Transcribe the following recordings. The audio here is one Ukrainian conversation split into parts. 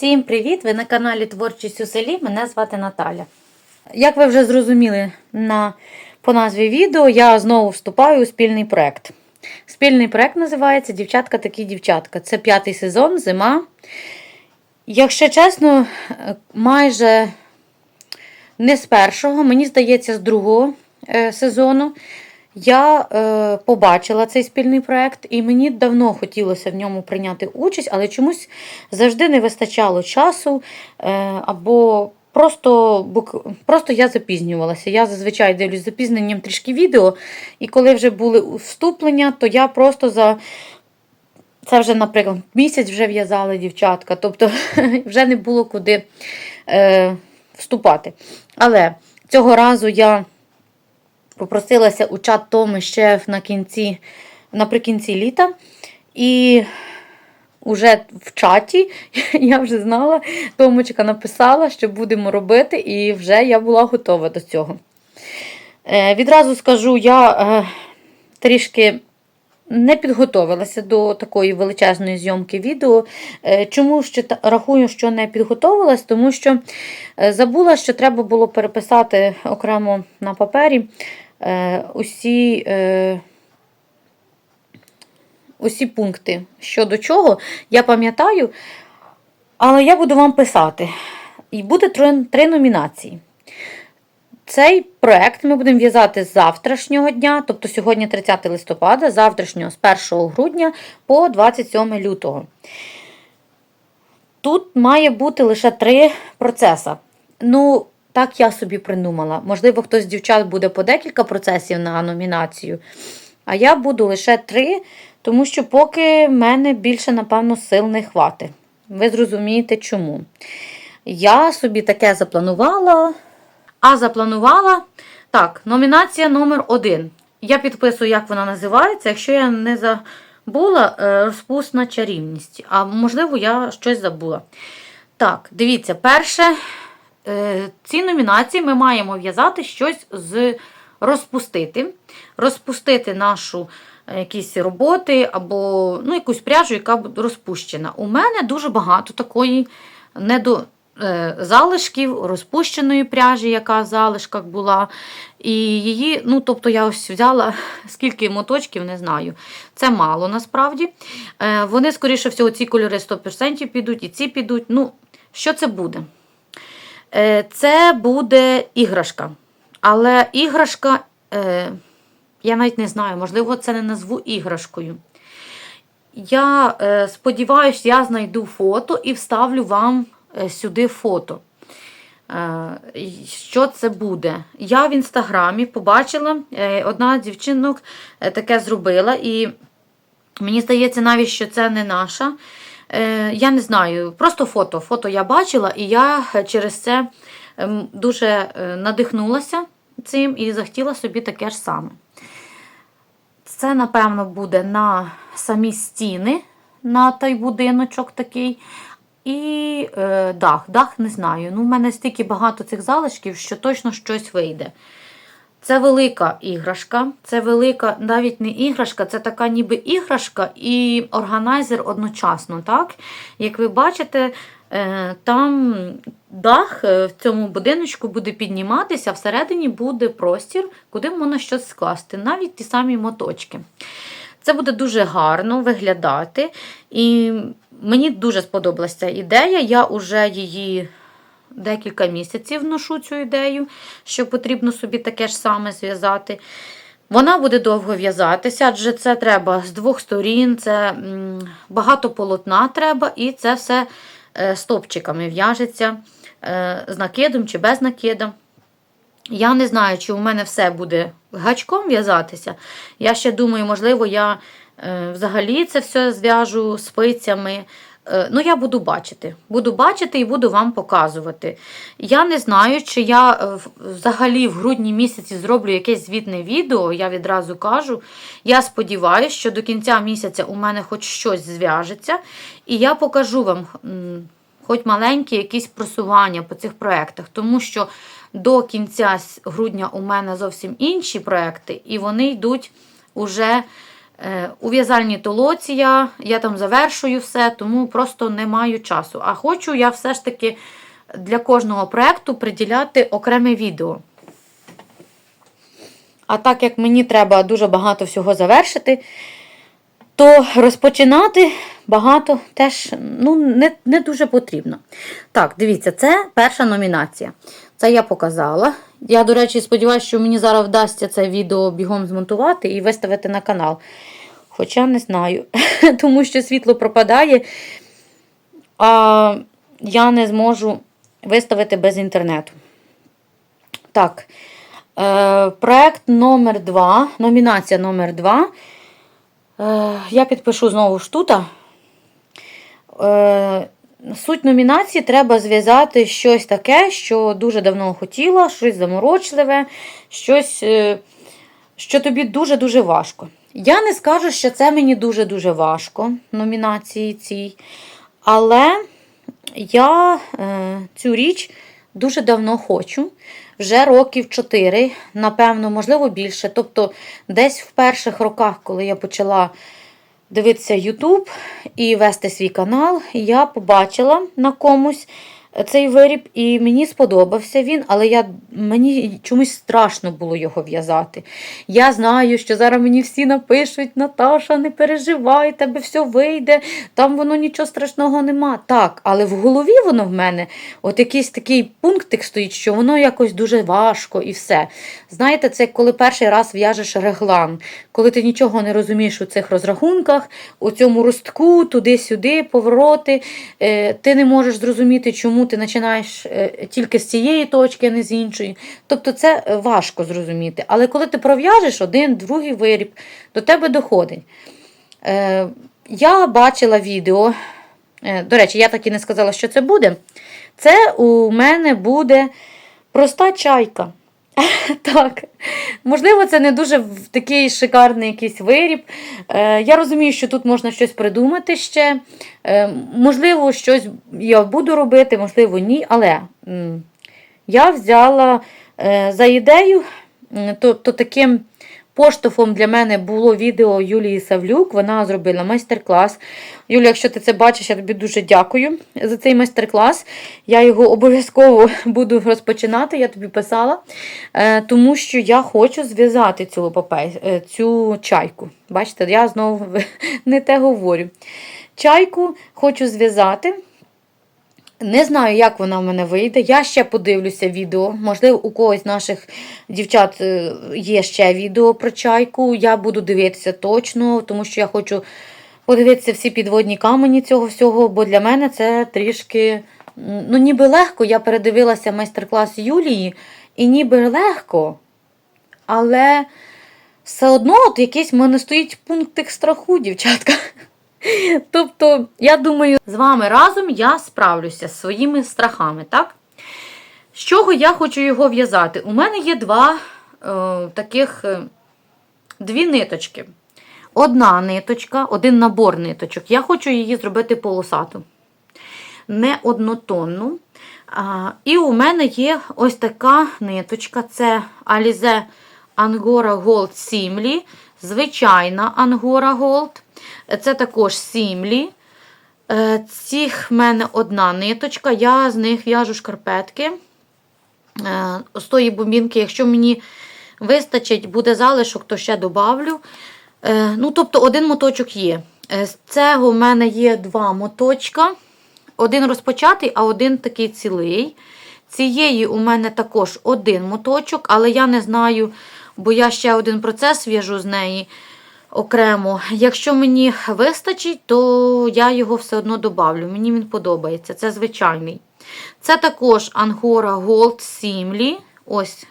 Всім привіт! Ви на каналі Творчість у селі. Мене звати Наталя. Як ви вже зрозуміли на, по назві відео, я знову вступаю у спільний проект. Спільний проект називається Дівчатка такі дівчатка. Це п'ятий сезон, зима. Якщо чесно, майже не з першого, мені здається, з другого е, сезону. Я е, побачила цей спільний проект, і мені давно хотілося в ньому прийняти участь, але чомусь завжди не вистачало часу. Е, або просто, просто я запізнювалася. Я зазвичай дивлюсь запізненням трішки відео, і коли вже були вступлення, то я просто за. Це вже, наприклад, місяць вже в'язали дівчатка, тобто вже не було куди е, вступати. Але цього разу я попросилася у чат Томи ще на кінці, наприкінці літа. І вже в чаті я вже знала, Томочка написала, що будемо робити, і вже я була готова до цього. Е, відразу скажу, я е, трішки не підготовилася до такої величезної зйомки відео. Е, Чому ще рахую, що не підготовилась? Тому що забула, що треба було переписати окремо на папері усі, е, усі пункти щодо чого. Я пам'ятаю, але я буду вам писати. І буде три, три номінації. Цей проект ми будемо в'язати з завтрашнього дня, тобто сьогодні 30 листопада, завтрашнього з 1 грудня по 27 лютого. Тут має бути лише три процеси. Ну, так я собі придумала. Можливо, хтось з дівчат буде по декілька процесів на номінацію. А я буду лише три, тому що поки мене більше, напевно, сил не хватить. Ви зрозумієте чому. Я собі таке запланувала. А запланувала так, номінація номер один. Я підписую, як вона називається. Якщо я не забула, е, розпусна чарівність. А можливо, я щось забула. Так, дивіться, перше, ці номінації ми маємо в'язати щось з розпустити. Розпустити нашу е, якісь роботи або ну, якусь пряжу, яка розпущена. У мене дуже багато такої недо, е, залишків розпущеної пряжі, яка в залишках була. І її, ну, тобто я ось взяла скільки моточків, не знаю. Це мало насправді. Е, вони, скоріше всього, ці кольори 100% підуть, і ці підуть. Ну, що це буде? Е, Це буде іграшка. Але іграшка, е, я навіть не знаю, можливо, це не назву іграшкою. Я е, сподіваюся, я знайду фото і вставлю вам сюди фото. Що це буде? Я в інстаграмі побачила, одна дівчинок таке зробила, і мені здається, навіть що це не наша. Е, Я не знаю, просто фото. Фото я бачила, і я е, через це ем, дуже е, надихнулася цим і захотіла собі таке ж саме. Це, напевно, буде на самі стіни, на той будиночок такий. І е, дах. Дах не знаю. Ну, в мене стільки багато цих залишків, що точно щось вийде. Це велика іграшка. Це велика, навіть не іграшка, це така ніби іграшка і органайзер одночасно. так? Як ви бачите, е, там дах е, в цьому будиночку буде підніматися, всередині буде простір, куди можна щось скласти, навіть ті самі моточки. Це буде дуже гарно виглядати. І мені дуже сподобалася ця ідея. Я вже її декілька місяців ношу цю ідею, що потрібно собі таке ж саме зв'язати. Вона буде довго в'язатися, адже це треба з двох сторін, це багато полотна треба, і це все е, стопчиками в'яжеться е, з накидом чи без накида. Я не знаю, чи у мене все буде гачком в'язатися. Я ще думаю, можливо, я е, взагалі це все зв'яжу спицями. Е, ну, я буду бачити. Буду бачити і буду вам показувати. Я не знаю, чи я е, взагалі в грудні місяці зроблю якесь звітне відео, я відразу кажу. Я сподіваюся, що до кінця місяця у мене хоч щось зв'яжеться, і я покажу вам. Хоч маленькі якісь просування по цих проєктах, тому що до кінця грудня у мене зовсім інші проекти, і вони йдуть уже У в'язальні толоці я, я там завершую все, тому просто не маю часу. А хочу я все ж таки для кожного проєкту приділяти окреме відео. А так як мені треба дуже багато всього завершити, то розпочинати багато теж ну, не, не дуже потрібно. Так, дивіться, це перша номінація. Це я показала. Я, до речі, сподіваюся, що мені зараз вдасться це відео бігом змонтувати і виставити на канал. Хоча не знаю, тому що світло пропадає, а я не зможу виставити без інтернету. Так, е, проект номер 2, номінація номер 2. Е, я підпишу знову ж тут. Е, суть номінації треба зв'язати щось таке, що дуже давно хотіла, щось заморочливе, щось, е, що тобі дуже-дуже важко. Я не скажу, що це мені дуже-дуже важко номінації цій, але я е, цю річ дуже давно хочу. Вже років 4, напевно, можливо, більше. Тобто, десь в перших роках, коли я почала дивитися YouTube і вести свій канал, я побачила на комусь цей виріб, і мені сподобався він, але я, мені чомусь страшно було його в'язати. Я знаю, що зараз мені всі напишуть, Наташа, не переживай, тебе все вийде, там воно нічого страшного нема. Так, але в голові воно в мене от якийсь такий пунктик стоїть, що воно якось дуже важко і все. Знаєте, це коли перший раз в'яжеш реглан, коли ти нічого не розумієш у цих розрахунках, у цьому ростку, туди-сюди, повороти, е, ти не можеш зрозуміти, чому ти починаєш е, тільки з цієї точки, а не з іншої. Тобто це е, важко зрозуміти. Але коли ти пров'яжеш один, другий виріб, до тебе доходить. Е, Я бачила відео. До речі, я так і не сказала, що це буде. Це у мене буде проста чайка. Так, можливо, це не дуже такий шикарний якийсь виріб. Е, я розумію, що тут можна щось придумати ще. Е, можливо, щось я буду робити, можливо, ні. Але я взяла е, за ідею, м, то, то таким поштовхом для мене було відео Юлії Савлюк. Вона зробила майстер-клас. Юля, якщо ти це бачиш, я тобі дуже дякую за цей майстер-клас. Я його обов'язково буду розпочинати, я тобі писала, е, тому що я хочу зв'язати цю, епопею, е, цю чайку. Бачите, я знову не те говорю. Чайку хочу зв'язати. Не знаю, як вона в мене вийде. Я ще подивлюся відео. Можливо, у когось з наших дівчат е, є ще відео про чайку. Я буду дивитися точно, тому що я хочу подивитися всі підводні камені цього всього, бо для мене це трішки, ну, ніби легко. Я передивилася майстер-клас Юлії, і ніби легко, але все одно от якийсь в мене стоїть пунктик страху, дівчатка. Тобто, я думаю, з вами разом я справлюся з своїми страхами, так? З чого я хочу його в'язати? У мене є два е, таких е, дві ниточки. Одна ниточка, один набор ниточок. Я хочу її зробити полосату, не однотонну. А, і у мене є ось така ниточка: це Alize Angora Gold Simli, звичайна Angora Gold. Це також сімлі. Е, Цих в мене одна ниточка, я з них в'яжу шкарпетки. Е, З тої бомбінки, якщо мені вистачить, буде залишок, то ще добавлю. Е, Ну, тобто, один моточок є. З цього в мене є два моточка. Один розпочатий, а один такий цілий. Цієї у мене також один моточок, але я не знаю, бо я ще один процес в'яжу з неї окремо. Якщо мені вистачить, то я його все одно добавлю. Мені він подобається. Це звичайний. Це також Angora Gold Simli. Ось.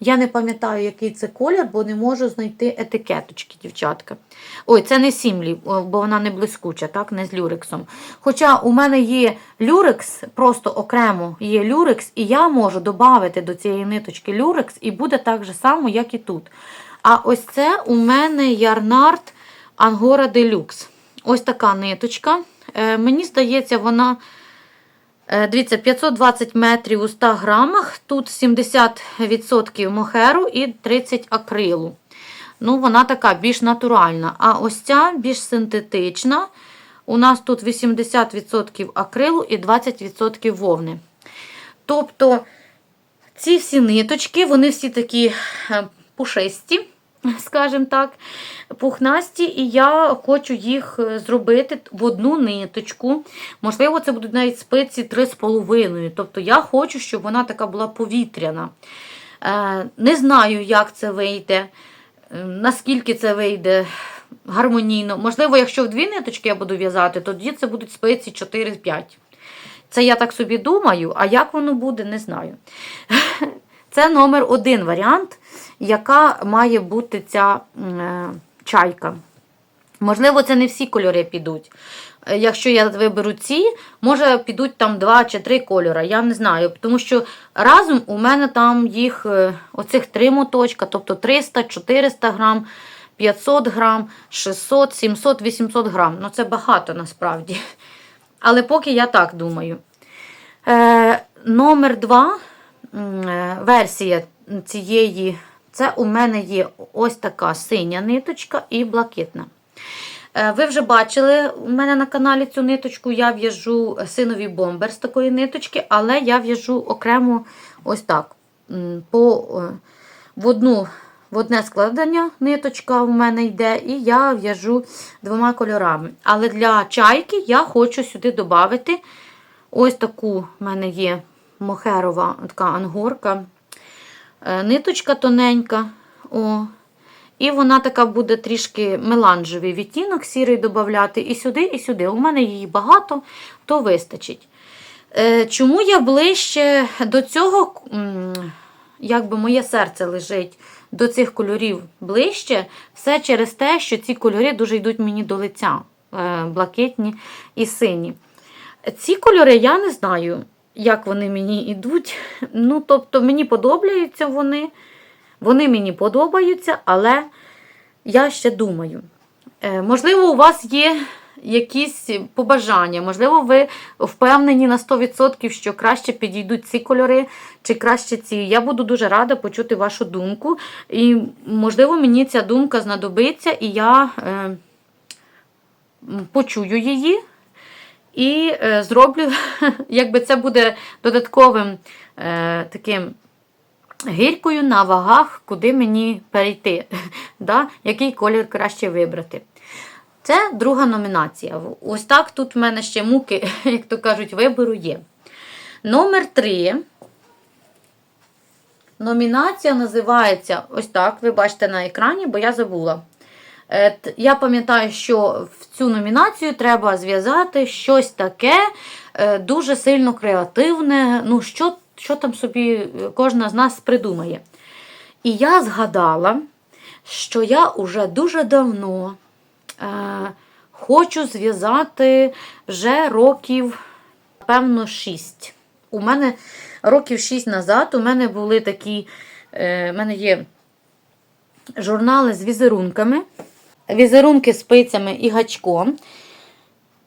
Я не пам'ятаю, який це колір, бо не можу знайти етикеточки, дівчатка. Ой, це не Сімлі, бо вона не блискуча, так, не з люрексом. Хоча у мене є люрекс, просто окремо є люрекс, і я можу додати до цієї ниточки люрекс, і буде так же само, як і тут. А ось це у мене ярнард Angora Deluxe. Ось така ниточка. Е, мені здається, вона. Е, Дивіться, 520 метрів у 100 грамах. Тут 70% мохеру і 30 акрилу. ну, вона така більш натуральна. А ось ця більш синтетична. У нас тут 80% акрилу і 20% вовни. Тобто ці всі ниточки, вони всі такі е, пушисті, скажімо так, пухнасті, і я хочу їх е, зробити в одну ниточку. Можливо, це будуть навіть спиці 3,5. Тобто я хочу, щоб вона така була повітряна. Е, Не знаю, як це вийде, е, наскільки це вийде гармонійно. Можливо, якщо в дві ниточки я буду в'язати, тоді це будуть спиці 4-5. Це я так собі думаю, а як воно буде, не знаю. Це номер один варіант, яка має бути ця е, чайка. Можливо, це не всі кольори підуть. Е, Якщо я виберу ці, може підуть там два чи три кольори, я не знаю. Тому що разом у мене там їх е, оцих три моточка, тобто 300, 400 грам, 500 грам, 600, 700, 800 грам. Ну це багато насправді. Але поки я так думаю. Е, номер два версія цієї, це у мене є ось така синя ниточка і блакитна. Е, Ви вже бачили у мене на каналі цю ниточку. Я в'яжу синовий бомбер з такої ниточки, але я в'яжу окремо ось так. По, е, в, одну, в одне складення ниточка у мене йде, і я в'яжу двома кольорами. Але для чайки я хочу сюди додати ось таку в мене є мохерова така ангорка. Е, Ниточка тоненька. О. І вона така буде трішки меланжевий відтінок сірий додати. І сюди, і сюди. У мене її багато, то вистачить. Е, Чому я ближче до цього, якби моє серце лежить до цих кольорів ближче, все через те, що ці кольори дуже йдуть мені до лиця, е, блакитні і сині. Ці кольори я не знаю, як вони мені йдуть. Ну, тобто, мені подобаються вони. Вони мені подобаються, але я ще думаю. Е, можливо, у вас є якісь побажання, можливо, ви впевнені на 100%, що краще підійдуть ці кольори, чи краще ці. Я буду дуже рада почути вашу думку. І, можливо, мені ця думка знадобиться, і я е, почую її. І е, зроблю, якби це буде додатковим е, таким гіркою на вагах, куди мені перейти, да? який колір краще вибрати. Це друга номінація. Ось так тут в мене ще муки, як то кажуть, вибору є. Номер три. Номінація називається ось так. Ви бачите на екрані, бо я забула. Е, Я пам'ятаю, що в цю номінацію треба зв'язати щось таке е, дуже сильно креативне. Ну, що, що там собі е, кожна з нас придумає. І я згадала, що я уже дуже давно е, хочу зв'язати вже років, певно, 6. У мене років 6 назад у мене були такі, е, мене є журнали з візерунками, візерунки спицями і гачком.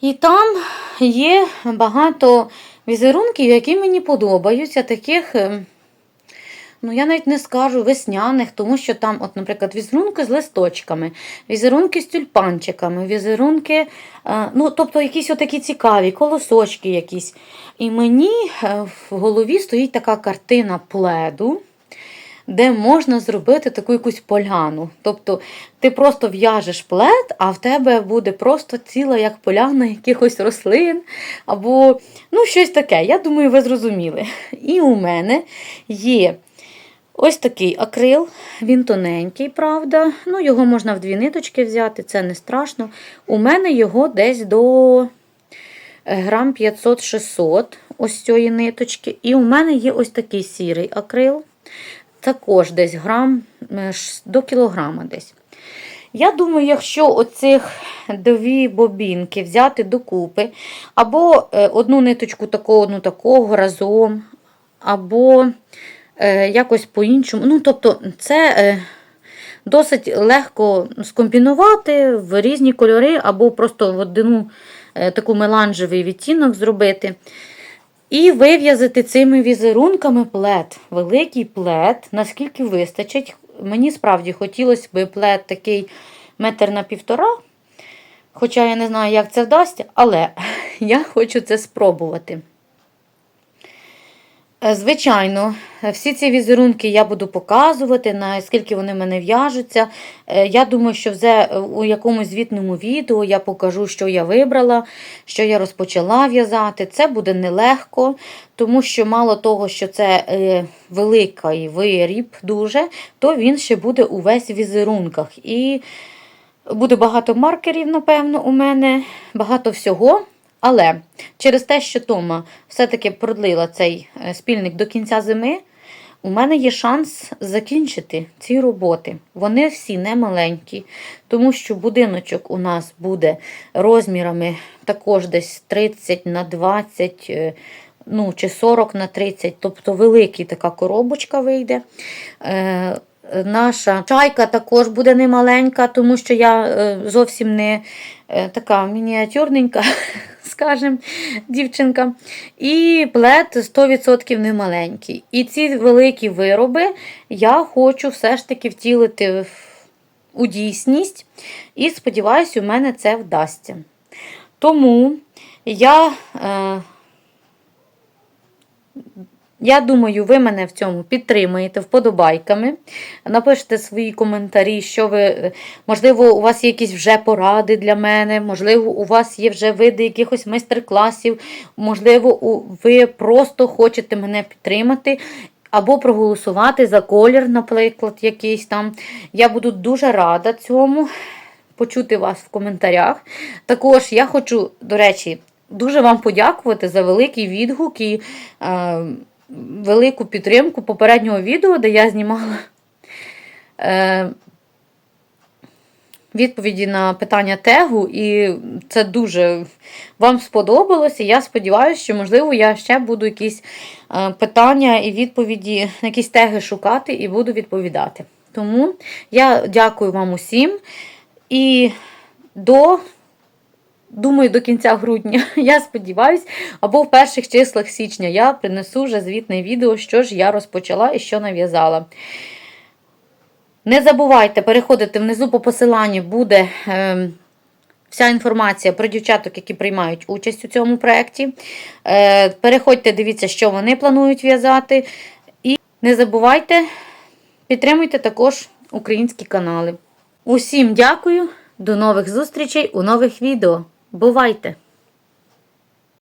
І там є багато візерунків, які мені подобаються, таких, е, ну я навіть не скажу весняних, тому що там, от, наприклад, візерунки з листочками, візерунки з тюльпанчиками, візерунки, е, ну, тобто якісь отакі цікаві, колосочки якісь. І мені е, в голові стоїть така картина пледу де можна зробити таку якусь поляну. Тобто ти просто в'яжеш плед, а в тебе буде просто ціла як поляна якихось рослин або ну, щось таке. Я думаю, ви зрозуміли. І у мене є ось такий акрил, він тоненький, правда. Ну, Його можна в дві ниточки взяти, це не страшно. У мене його десь до е, грам 500-600 ось цієї ниточки. І у мене є ось такий сірий акрил також десь грам е, до кілограма десь. Я думаю, якщо оцих дві бобінки взяти докупи, або е, одну ниточку такого, одну такого разом, або е, якось по-іншому. Ну, тобто, це досить легко скомбінувати в різні кольори, або просто в одну таку меланжевий відтінок зробити. І вив'язати цими візерунками плед, великий плед, наскільки вистачить. мені справді хотілося б плед такий метр на півтора. Хоча я не знаю, як це вдасться, але я хочу це спробувати. Е, Звичайно, всі ці візерунки я буду показувати, наскільки вони в мене в'яжуться. Е, Я думаю, що вже у якомусь звітному відео я покажу, що я вибрала, що я розпочала в'язати. Це буде нелегко, тому що мало того, що це е, великий виріб дуже, то він ще буде увесь в візерунках. І буде багато маркерів, напевно, у мене, багато всього. Але через те, що Тома все-таки продлила цей е, спільник до кінця зими, у мене є шанс закінчити ці роботи. Вони всі не маленькі, тому що будиночок у нас буде розмірами також десь 30 на 20, е, ну, чи 40 на 30, тобто велика така коробочка вийде. Наша чайка також буде немаленька, тому що я е, зовсім не е, така мініатюрненька, скажем, дівчинка. І плед 100% не маленький. І ці великі вироби я хочу все ж таки втілити у дійсність. І сподіваюся, у мене це вдасться. Тому я. Е, я думаю, ви мене в цьому підтримаєте вподобайками. Напишете свої коментарі, що ви, е, можливо, у вас є якісь вже поради для мене, можливо, у вас є вже види якихось майстер-класів, можливо, ви просто хочете мене підтримати. Або проголосувати за колір, наприклад, якийсь там. Я буду дуже рада цьому почути вас в коментарях. Також я хочу, до речі, дуже вам подякувати за великий відгук і е, велику підтримку попереднього відео, де я знімала е, відповіді на питання тегу, і це дуже вам сподобалося. Я сподіваюся, що, можливо, я ще буду якісь е, питання і відповіді якісь теги шукати і буду відповідати. Тому я дякую вам усім. І до, думаю, до кінця грудня, я сподіваюся, або в перших числах січня я принесу вже звітне відео, що ж я розпочала і що нав'язала. Не забувайте переходити внизу по посиланню буде е, вся інформація про дівчаток, які приймають участь у цьому проєкті. Е, переходьте, дивіться, що вони планують в'язати. І не забувайте, підтримуйте також українські канали. Усім дякую, до нових зустрічей у нових відео. Бувайте!